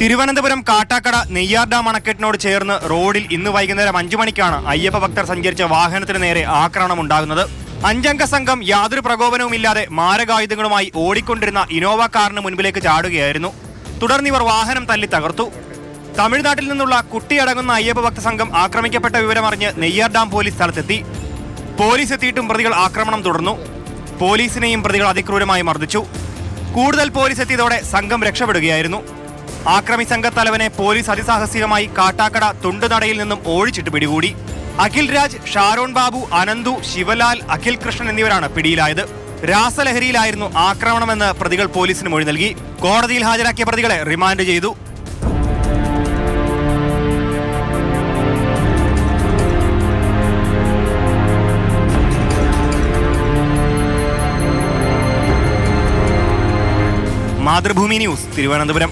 Thiruvananthapuram Kattakkada Neyyar dam അണക്കെട്ടിനോട് ചേർന്ന് റോഡിൽ ഇന്ന് വൈകുന്നേരം അഞ്ചു മണിക്കാണ് അയ്യപ്പ ഭക്തർ സഞ്ചരിച്ച വാഹനത്തിന് നേരെ ആക്രമണം ഉണ്ടാകുന്നത്. അഞ്ചംഗ സംഘം യാതൊരു പ്രകോപനവുമില്ലാതെ മാരകായുധങ്ങളുമായി ഓടിക്കൊണ്ടിരുന്ന ഇനോവ കാറിന് മുൻപിലേക്ക് ചാടുകയായിരുന്നു. തുടർന്ന് ഇവർ വാഹനം തല്ലി തകർത്തു. തമിഴ്നാട്ടിൽ നിന്നുള്ള കുട്ടിയടങ്ങുന്ന അയ്യപ്പ ഭക്ത സംഘം ആക്രമിക്കപ്പെട്ട വിവരമറിഞ്ഞ് നെയ്യാർ ഡാം പോലീസ് സ്ഥലത്തെത്തി. പോലീസ് എത്തിയിട്ടും പ്രതികൾ ആക്രമണം തുടർന്നു. പോലീസിനെയും പ്രതികൾ അതിക്രൂരമായി മർദ്ദിച്ചു. കൂടുതൽ പോലീസ് എത്തിയതോടെ സംഘം രക്ഷപ്പെടുകയായിരുന്നു. ആക്രമി സംഘത്തലവനെ പോലീസ് അതിസാഹസികമായി കാട്ടാക്കട തുണ്ടുനടയിൽ നിന്നും ഓടിച്ചിട്ട് പിടികൂടി. അഖിൽ രാജ് ഷാരോൺ ബാബു അനന്തു ശിവലാൽ അഖിൽ കൃഷ്ണൻ എന്നിവരാണ് പിടിയിലായത്. രാസലഹരിയിലായിരുന്നു ആക്രമണമെന്ന് പ്രതികൾ പോലീസിന് മൊഴി നൽകി. കോടതിയിൽ ഹാജരാക്കിയ പ്രതികളെ റിമാൻഡ് ചെയ്തു. മാതൃഭൂമി ന്യൂസ് തിരുവനന്തപുരം.